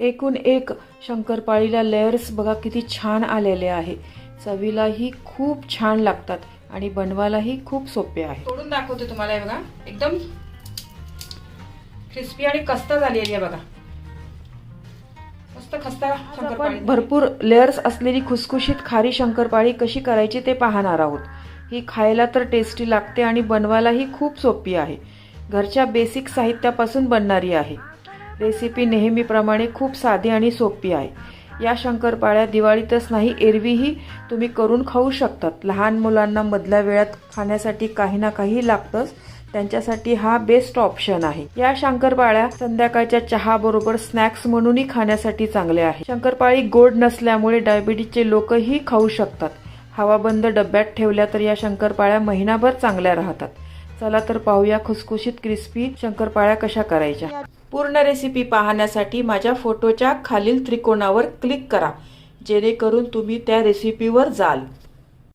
एकूण एक शंकरपाळीला लेयर्स बघा किती छान आलेले आहे. चवीलाही खूप छान लागतात आणि बनवायलाही खूप सोपे आहे. तोडून दाखवते तुम्हाला हे बघा. एकदम क्रिस्पी आणि कस्ता झालेली आहे बघा. मस्त खस्ता शंकरपाळी. भरपूर लेयर्स असलेली खुसखुशीत खारी शंकरपाळी कशी करायची ते पाहणार आहोत. ही खायला तर टेस्टी लागते आणि बनवायलाही खूप सोपी आहे. घरच्या बेसिक साहित्यापासून बनणारी आहे. रेसिपी नेहमीप्रमाणे खूप साधी आणि सोपी आहे. या शंकरपाळ्या दिवाळीतच नाही एरवीही तुम्ही करून खाऊ शकतात. लहान मुलांना मधल्या वेळात खाण्यासाठी काही ना काही लागतंच. त्यांच्यासाठी हा बेस्ट ऑप्शन आहे. या शंकरपाळ्या संध्याकाळच्या चहा बरोबर स्नॅक्स म्हणूनही खाण्यासाठी चांगले आहे शंकरपाळी गोड नसल्यामुळे डायबिटीजचे लोकही खाऊ शकतात. हवाबंद डब्यात ठेवल्या तर या शंकरपाळ्या महिनाभर चांगल्या राहतात. चला तर पाहूया खुसखुशीत क्रिस्पी शंकरपाळ्या कशा करायच्या. पूर्ण रेसिपी पाहण्यासाठी माझ्या फोटोच्या खालील त्रिकोणावर क्लिक करा जेणेकरून तुम्ही त्या रेसिपीवर जाल.